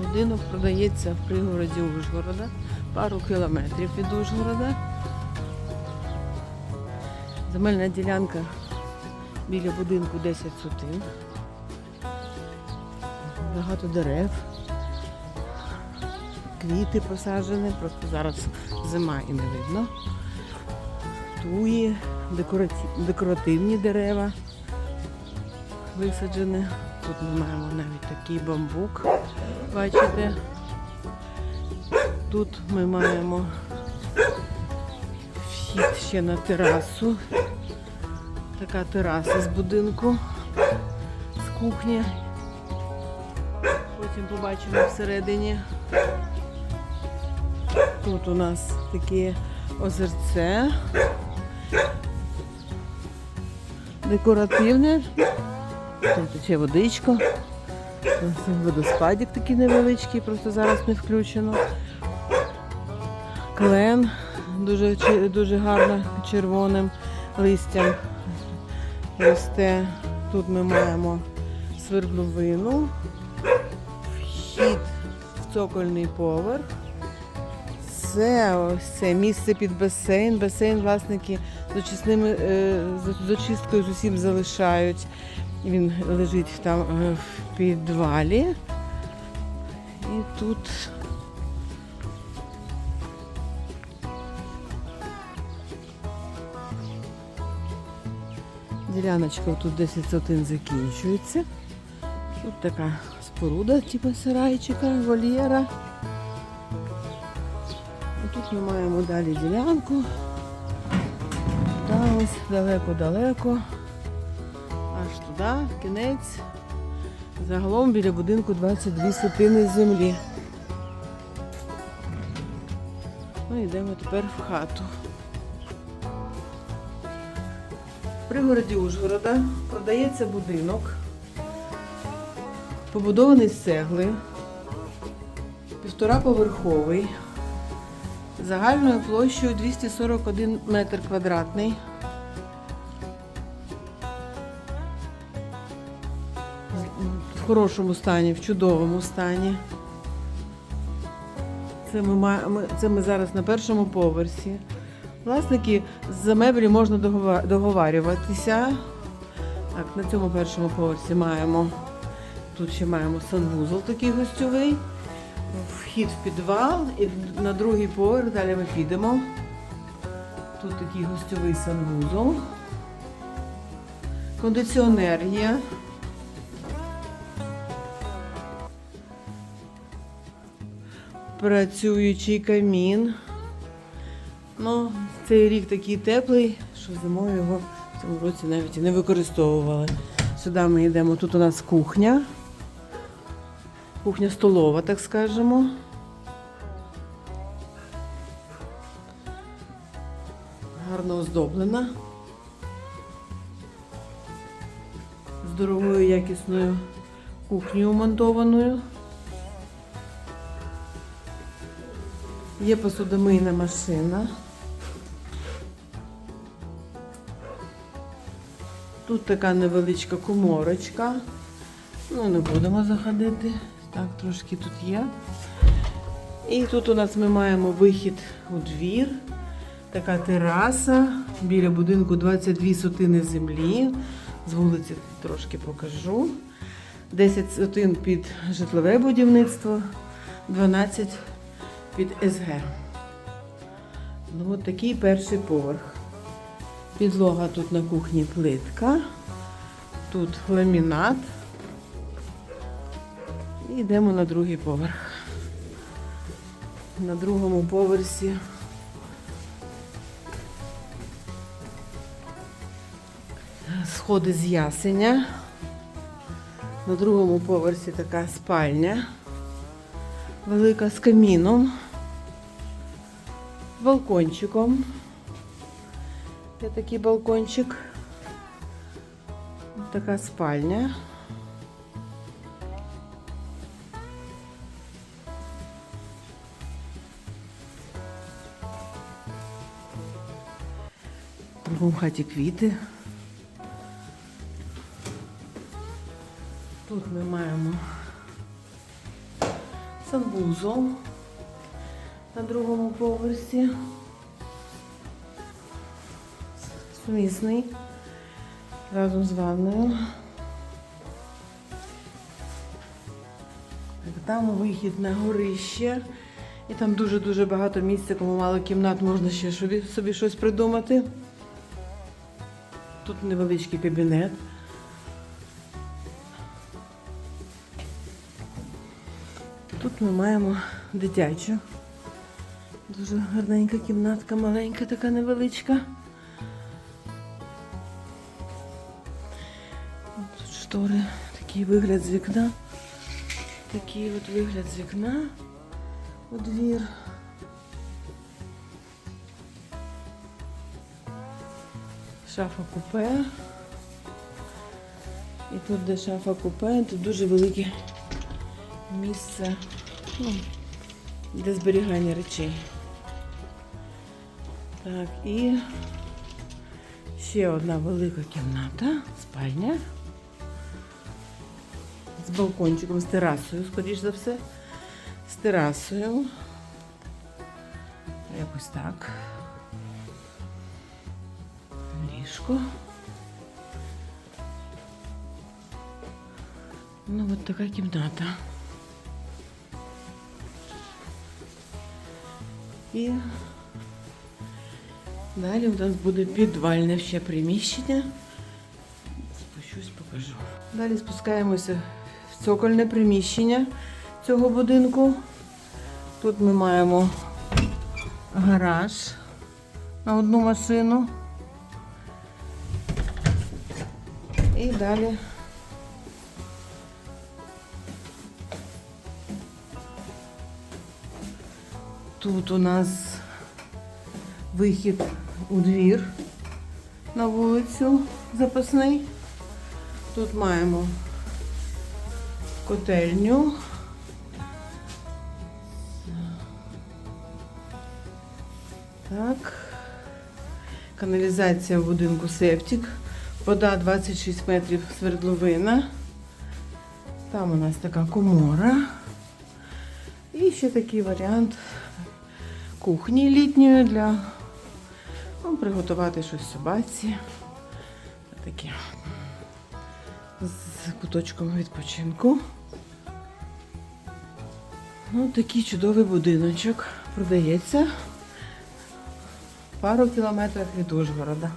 Будинок продається в пригороді Ужгорода, пару кілометрів від Ужгорода. Земельна ділянка біля будинку 10 сотин. Багато дерев. Квіти посаджені, просто зараз зима і не видно. Туї, декоративні дерева висаджені. Тут ми маємо навіть такий бамбук. Бачите? Тут ми маємо вхід ще на терасу. Така тераса з будинку, з кухні. Потім побачимо всередині. Тут у нас таке озерце. Декоративне. Тут тече водичка. Водоспадик такий невеличкий, просто зараз не включено. Клен дуже, дуже гарно червоним листям росте. Тут ми маємо свердловину, вхід в цокольний поверх. Це ось це місце під басейн. Басейн власники з очисними е, з- очисткою з усім залишають. Він лежить там е, в підвалі. І тут діляночка тут 10 сотин закінчується. Тут така споруда, типу сарайчика, вольєра. Тут ми маємо далі ділянку. Та ось далеко-далеко. Аж туди, в кінець. Загалом біля будинку 22 сотини землі. Ну, йдемо тепер в хату. В пригороді Ужгорода продається будинок, побудований з цегли, півтораповерховий, загальною площею 241 метр квадратний. Хорошому стані, в чудовому стані. Це ми, це ми зараз на першому поверсі. Власники за меблі можна догова- договарюватися. Так, на цьому першому поверсі маємо. Тут ще маємо санвузол такий гостьовий. Вхід в підвал і на другий поверх далі ми підемо. Тут такий гостьовий санвузол. Кондиціонер є. Працюючий камін. Ну, цей рік такий теплий, що зимою його в цьому році навіть і не використовували. Сюди ми йдемо. Тут у нас кухня. Кухня столова, так скажемо. Гарно оздоблена. Здоровою, якісною кухнею монтованою. Є посудомийна машина. Тут така невеличка коморочка. Ну, не будемо заходити. Так, трошки тут є. І тут у нас ми маємо вихід у двір. Така тераса. Біля будинку 22 сотини землі. З вулиці трошки покажу. 10 сотин під житлове будівництво, 12 під СГ. Ну, от такий перший поверх. Підлога тут на кухні плитка. Тут ламінат. І йдемо на другий поверх. На другому поверсі сходи з ясеня. На другому поверсі така спальня велика з каміном, балкончиком. Є такий балкончик. Ось Така спальня. В другому хаті квіти. Тут ми маємо санвузол на другому поверсі. Сумісний разом з ванною. Там вихід на горище. І там дуже-дуже багато місця, кому мало кімнат, можна ще собі, собі щось придумати. Тут невеличкий кабінет. Тут ми маємо дитячу. Дуже гарненька кімнатка, маленька, така невеличка. Тут штори, такий вигляд з вікна. Такий от вигляд з вікна у двір. Шафа купе. І тут, де шафа купе, тут дуже велике місце ну, для зберігання речей. Так, і ще одна велика кімната, спальня. З балкончиком, з терасою, скоріш за все. З терасою. Якось так. Ліжко. Ну, от така кімната. І далі у нас буде підвальне ще приміщення. Спущусь, покажу. Далі спускаємося в цокольне приміщення цього будинку. Тут ми маємо гараж на одну машину. І далі тут у нас вихід у двір на вулицю запасний. Тут маємо котельню. Так. Каналізація в будинку Септик. Вода 26 метрів свердловина. Там у нас така комора. І ще такий варіант кухні літньої для ну, приготувати щось собаці. Таке з куточком відпочинку. Ну, такий чудовий будиночок продається в пару кілометрах від Ужгорода.